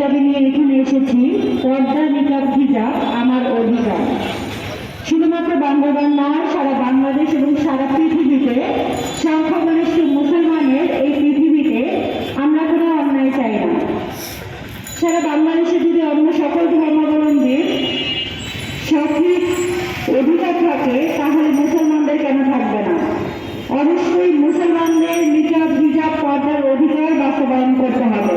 হিসাবে নিয়ে এখানে এসেছি পর্দা নিকাব হিজাব আমার অধিকার। শুধুমাত্র বান্দরবান নয়, সারা বাংলাদেশ এবং সারা পৃথিবীতে সংখ্যাগরিষ্ঠ মুসলমানের এই পৃথিবীতে আমরা কোনো অন্যায় চাই না। সারা বাংলাদেশে যদি অন্য সকল ধর্মাবলম্বীর সঠিক অধিকার থাকে, তাহলে মুসলমানদের কেন থাকবে না? অবশ্যই মুসলমানদের নিজাব হিজাব পর্দার অধিকার বাস্তবায়ন করতে হবে।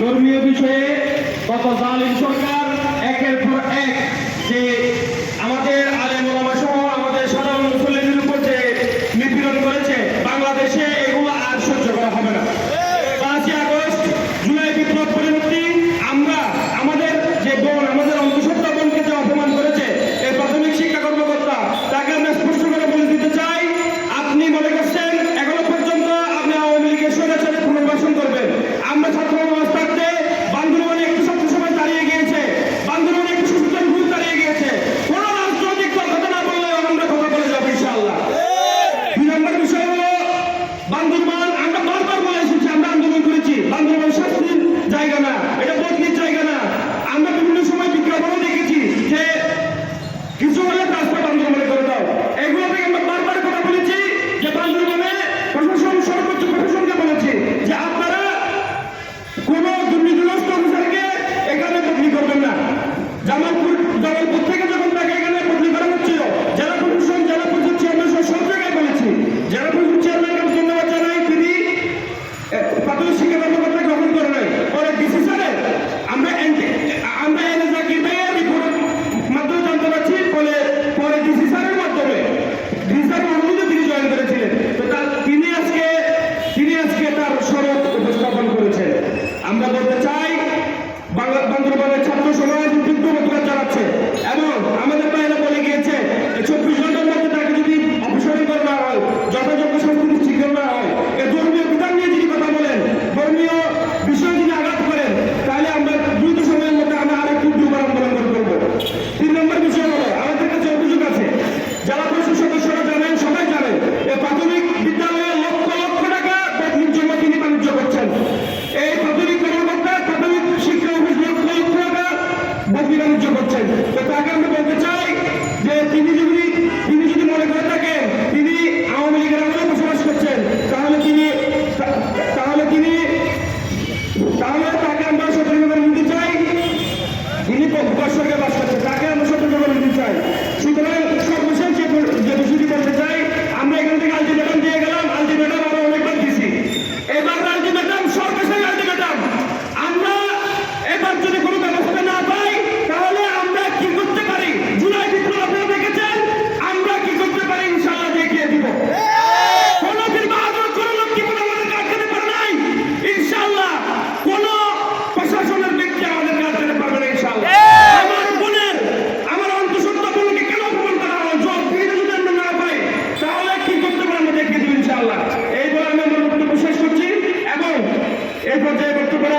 धर्मियों विषय कत जालिम सरकार एक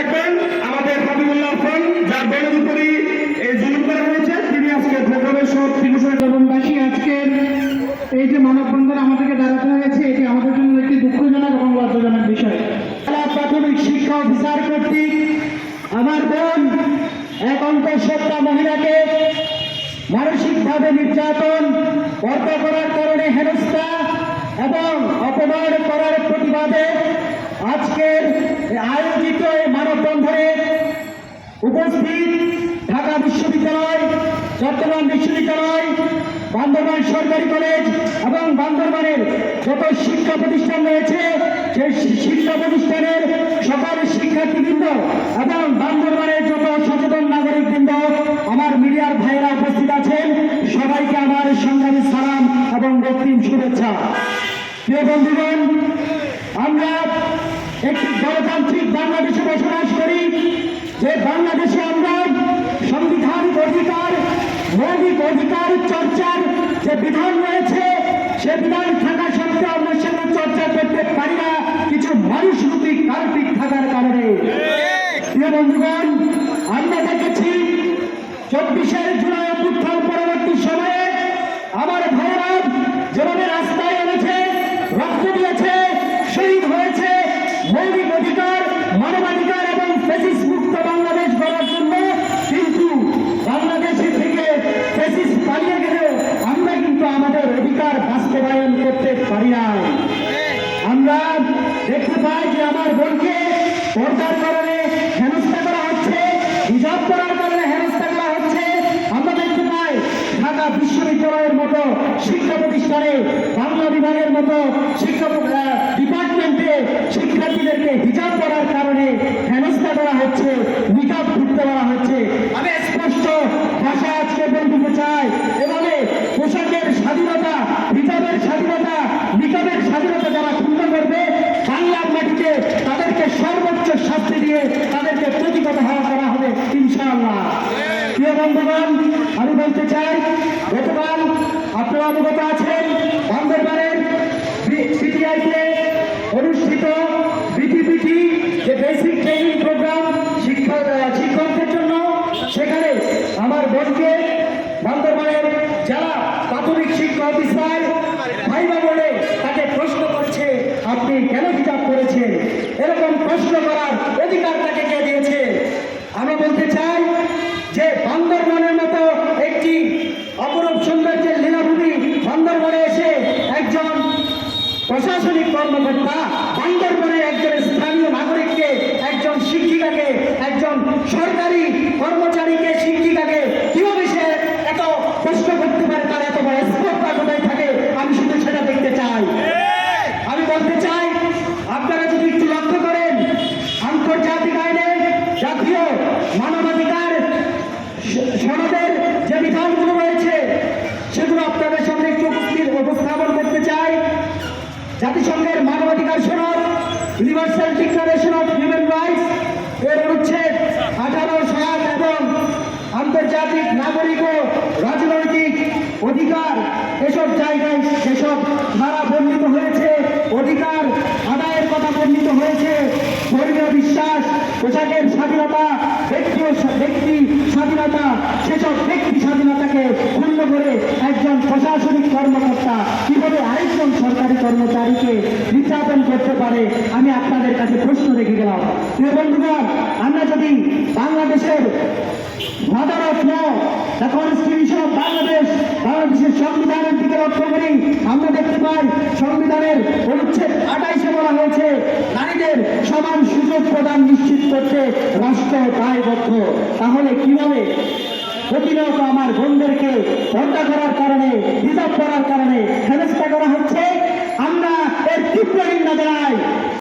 দেখবেন আমাদের হাবিবুল্লাহ খান, যার বনের উপরই এই জুলুম করা হয়েছে, তিনি আজকে প্রোগ্রামের সব ত্রিপুরা তরুণবাসী আজকে এই যে মানববন্ধন আমাদেরকে দাঁড়াতে হয়েছে, এটি আমাদের জন্য একটি দুঃখজনক এবং লজ্জাজনক বিষয়। প্রাথমিক শিক্ষা অফিসার কর্তৃক আমার বোন, এক অন্তঃসত্ত্বা মহিলাকে মানসিকভাবে নির্যাতন, হত্যা করার কারণে হেনস্থা এবং অপমান করার প্রতিবাদে আজকের আয়োজিত এই মানববন্ধনে উপস্থিত ঢাকা বিশ্ববিদ্যালয়, চট্টগ্রাম বিশ্ববিদ্যালয় বান্দরবান সরকারি কলেজ এবং বান্দরবানের যত শিক্ষা প্রতিষ্ঠান রয়েছে, সেই শিক্ষা প্রতিষ্ঠানের সকল শিক্ষার্থীবৃন্দ এবং বান্দরবানের যত সচেতন নাগরিকবৃন্দ, আমার মিডিয়ার ভাইয়েরা উপস্থিত আছেন। সবাইকে আমার সংগ্রামী সালাম এবং রক্তিম শুভেচ্ছা। প্রিয় বন্ধুগণ, আমরা মৌলিক অধিকার চর্চার যে বিধান রয়েছে সে বিধান থাকা সত্ত্বেও আমরা সেটা চর্চা করতে পারি না। কিছু মানুষরূপী কাল্পিক থাকার কারণে। প্রিয় বন্ধুগণ আমরা দেখেছি চব্বিশের জুলাই অভ্যুত্থান পরবর্তী সময়ে আমার ভাইয়েরা যেভাবে রাস্তায় এনেছে রক্ত দিয়েছে শহীদ হয়েছে মৌলিক অধিকার মানবাধিকার এবং ফেসিস মুক্ত বাংলাদেশ গড়ার জন্য কিন্তু বাংলাদেশে থেকে ফেসিস পালিয়ে গেলেও আমরা কিন্তু আমাদের অধিকার বাস্তবায়ন করতে পারি না আমরা দেখতে পাই যে আমার বোনকে পর্দার কারণে হেনস্থা করা হচ্ছে, হিজাব করার কারণে হেনস্থা করা হচ্ছে। আমরা দেখতে পাই ঢাকা বিশ্ববিদ্যালয়ের মতো শিক্ষা প্রতিষ্ঠানে বাংলা বিভাগের মতো শিক্ষা ডিপার্টমেন্টে শিক্ষার্থীদেরকে হিজাব করার কারণে হেনস্থা করা হচ্ছে নিকাব ঘুরতে বলা হচ্ছে আমি স্পষ্ট ভাষায় আজকে বলতে চাই এভাবে পোশাকের স্বাধীনতা হিজাবের স্বাধীনতা নিকাবের স্বাধীনতা যারা ক্ষুণ্ণ করবে বাংলার মাটিতে তাদেরকে সর্বোচ্চ শাস্তি দিয়ে তাদেরকে প্রতিগত হওয়া করা হবে ইনশাআল্লাহ প্রিয় বন্ধুগণ চাই গতকাল অনুষ্ঠিত যে প্রোগ্রাম শিক্ষা শিক্ষকদের জন্য, সেখানে আমার বোনকে বান্দরবানের যারা প্রাথমিক শিক্ষা অফিসার ভাইবা বলে তাকে প্রশ্ন করছে আপনি কেন হিসাব করেছেন এরকম প্রশ্ন করার অধিকার তাকে কে দিয়েছে আমি বলতে চাই যে বান্দরবানের মতো একটি অপরূপ সৌন্দর্যের লীলাভূমি বান্দরবানে এসে একজন প্রশাসনিক কর্মকর্তা বান্দরবনের একজন স্থানীয় নাগরিককে একজন শিক্ষিকাকে একজন সরকারি কর্মচারীকে শিক্ষিকাকে কীভাবে সে এত প্রশ্ন করতে পারে তার এত বড় স্পর্ধা কোথায় থাকে আমি শুধু সেটা দেখতে চাই আমি বলতে চাই আপনারা যদি একটু লক্ষ্য করেন আন্তর্জাতিক আইনে জাতীয় মানবাধিকার স- সনদের যে বিধানগুলো রয়েছে সেগুলো আপনাদের সামনে একটু উপস্থিত উপস্থাপন করতে চাই জাতিসংঘের মানবাধিকার সনদ universal declaration of human rights এর অনুচ্ছেদ আঠারো, সাত এবং আন্তর্জাতিক নাগরিক ও রাজনৈতিক অধিকার এসব জায়গায় সেসব ধারা বর্ণিত হয়েছে। অধিকার আদায়ের কথা বর্ণিত হয়েছে। ধর্মীয় বিশ্বাস, পোশাকের স্বাধীনতা, ব্যক্তি ব্যক্তি স্বাধীনতা, সেসব ব্যক্তি স্বাধীনতাকে ক্ষুণ্ণ করে একজন প্রশাসনিক কর্মকর্তা কর্মচারীকে নির্যাতন করতে পারে, আমি আপনাদের কাছে প্রশ্ন রেখে গেলাম। প্রিয় বন্ধুগণ, আমরা যদি বাংলাদেশের mother of law constitution of Bangladesh বাংলাদেশের সংবিধানের দিকে লক্ষ্য করি, আমরা দেখতে পাই সংবিধানের অনুচ্ছেদ আঠাইশে বলা হয়েছে, নারীদের সমান সুযোগ প্রদান নিশ্চিত করতে রাষ্ট্র দায়বদ্ধ। তাহলে কীভাবে প্রতিনিয়ত আমার বোনদেরকে পর্দা করার কারণে হিসাব করার কারণে, হেনস্থা করা হচ্ছে? ফিরিয়ে না